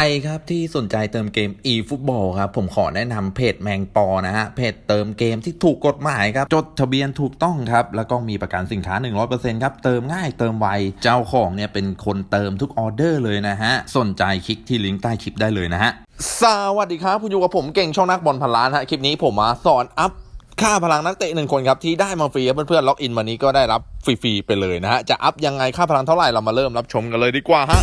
รครับที่สนใจเติมเกม e-football ครับผมขอแนะนำเพจแมงปอนะฮะเพจเติมเกมที่ถูกกฎหมายครับจดทะเบียนถูกต้องครับแล้วก็มีประกันสินค้า 100%ครับเติมง่ายเติมไวเจ้าของเนี่ยเป็นคนเติมทุกออเดอร์เลยนะฮะสนใจคลิกที่ลิงก์ใต้คลิปได้เลยนะฮะสวัสดีครับคุณอยู่กับผมเก่งช่องนักบอลพันล้านฮะคลิปนี้ผมมาสอนอัพค่าพลังนักเตะหนึ่งคนครับที่ได้มาฟรีเพื่อนๆล็อกอินวันนี้ก็ได้รับฟรีๆไปเลยนะฮะจะอัพยังไงค่าพลังเท่าไหร่เรามาเริ่มรับชมกันเลยดีกว่าฮะ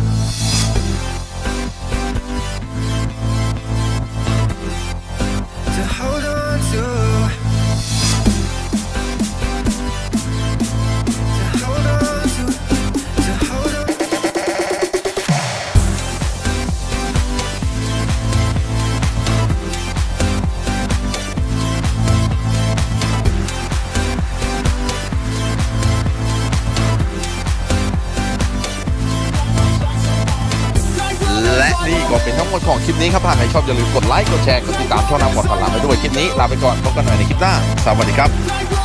และนี่ก็เป็นทั้งหมดของคลิปนี้ครับหากใครชอบอย่าลืมกดไลค์กดแชร์กดติดตามช่องน้ำบอดพลังไปด้วยคลิปนี้ลาไปก่อนพบกันใหม่ในคลิปหน้าสวัสดีครับ